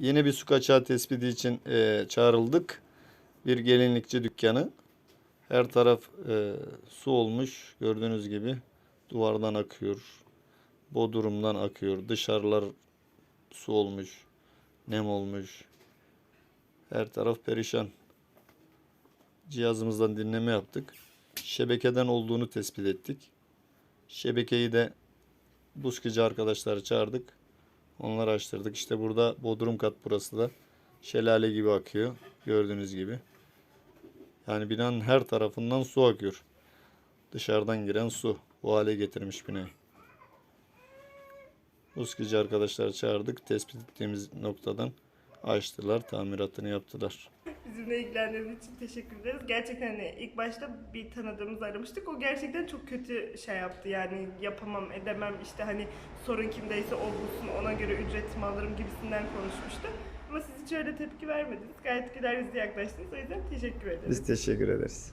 Yeni bir su kaçağı tespiti için e, çağrıldık. Bir gelinlikçi dükkanı. Her taraf e, su olmuş. Gördüğünüz gibi duvardan akıyor. Bodrumdan akıyor. Dışarılar su olmuş. Nem olmuş. Her taraf perişan. Cihazımızdan dinleme yaptık. Şebekeden olduğunu tespit ettik. Şebekeyi de buzkıcı arkadaşları çağırdık. Onları açtırdık. İşte burada bodrum kat burası da. Şelale gibi akıyor. Gördüğünüz gibi. Yani binanın her tarafından su akıyor. Dışarıdan giren su. Bu hale getirmiş binayı. Buzkıcı arkadaşlar çağırdık. Tespit ettiğimiz noktadan açtılar. Tamiratını yaptılar. Bizimle ilgilendiğiniz için teşekkür ederiz. Gerçekten hani ilk başta bir tanıdığımızı aramıştık. O gerçekten çok kötü şey yaptı. Yani yapamam, edemem işte hani sorun kimdeyse o bulsun ona göre ücretimi alırım gibisinden konuşmuştu. Ama siz hiç öyle tepki vermediniz. Gayet güler yüzlü yaklaştınız. O yüzden teşekkür ederiz. Biz teşekkür ederiz.